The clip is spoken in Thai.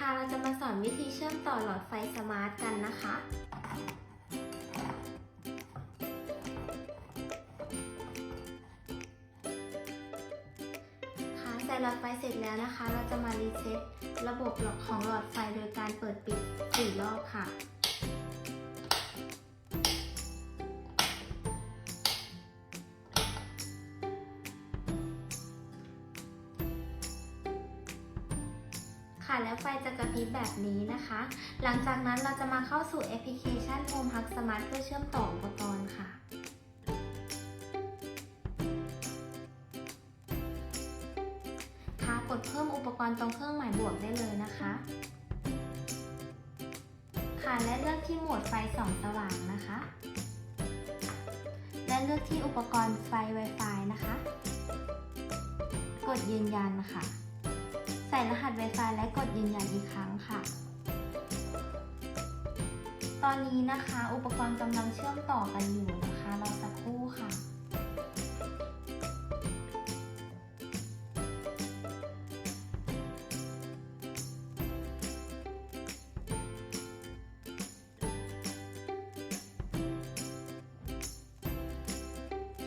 เราจะมาสอนวิธีเชื่อมต่อหลอดไฟสมาร์ทกันนะคะ ค่ะใส่หลอดไฟเสร็จแล้วนะคะ เราจะมารีเซ็ตระบบหลอดของหลอดไฟโดยการเปิดปิด 4 รอบค่ะ ค่ะ แล้วไฟจะกระพริบแบบนี้นะคะ หลังจากนั้นเราจะมาเข้าสู่แอปพลิเคชัน Home Hub Smart เพื่อเชื่อมต่ออุปกรณ์ค่ะค่ะกดเพิ่มอุปกรณ์ตรงเครื่องหมายบวกได้เลยนะคะ ค่ะและเลือกที่โหมดไฟส่องสว่างนะคะ และเลือกที่อุปกรณ์ไฟ Wi-Fi นะคะ กดยืนยันค่ะ ใส่รหัส Wi-Fi และกดยืนยันอีกครั้งค่ะ ตอนนี้นะคะ อุปกรณ์กำลังเชื่อมต่อกันอยู่นะคะ เรา